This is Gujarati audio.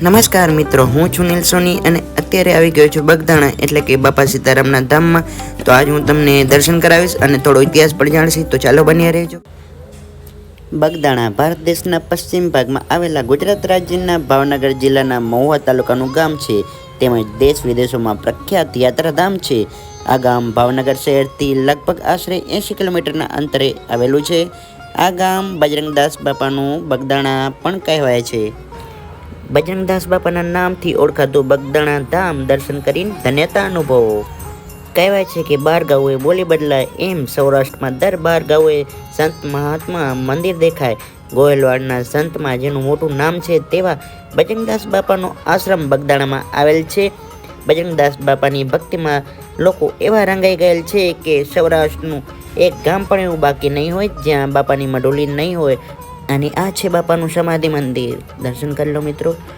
નમસ્કાર મિત્રો, હું છું નીલ સોની અને અત્યારે આવી ગયો છું બગદાણા એટલે કે બાપા સીતારામના ધામમાં. તો આજ હું તમને દર્શન કરાવીશ અને થોડો ઇતિહાસ પણ જાણશી. તો ચાલો બન્યા રહેજો. બગદાણા ભારત દેશના પશ્ચિમ ભાગમાં આવેલા ગુજરાત રાજ્યના ભાવનગર જિલ્લાના મહુવા તાલુકાનું ગામ છે. તેમજ દેશ વિદેશોમાં પ્રખ્યાત યાત્રાધામ છે. આ ગામ ભાવનગર શહેરથી લગભગ આશરે એંશી કિલોમીટરના અંતરે આવેલું છે. આ ગામ બજરંગદાસ બાપાનું બગદાણા પણ કહેવાય છે. બજરંગદાસ બાપાના નામથી ઓળખાતું બગદાણા ધામ દર્શન કરીને ધન્યતા અનુભવો. કહેવાય છે કે બાર ગાઉએ બોલી બદલાય એમ સૌરાષ્ટ્રમાં દર બાર ગાઉએ સંત મહાત્મા મંદિર દેખાય. ગોયલવાડના સંતમાં જેનું મોટું નામ છે તેવા બજરંગદાસ બાપાનો આશ્રમ બગદાણામાં આવેલ છે. બજરંગદાસ બાપાની ભક્તિમાં લોકો એવા રંગાઈ ગયેલ છે કે સૌરાષ્ટ્રનું એક ગામ પણ એવું બાકી નહીં હોય, જ્યાં બાપાની મઢોલી નહીં હોય અને આ છે બાપાનું સમાધિ મંદિર. દર્શન કરી લો મિત્રો.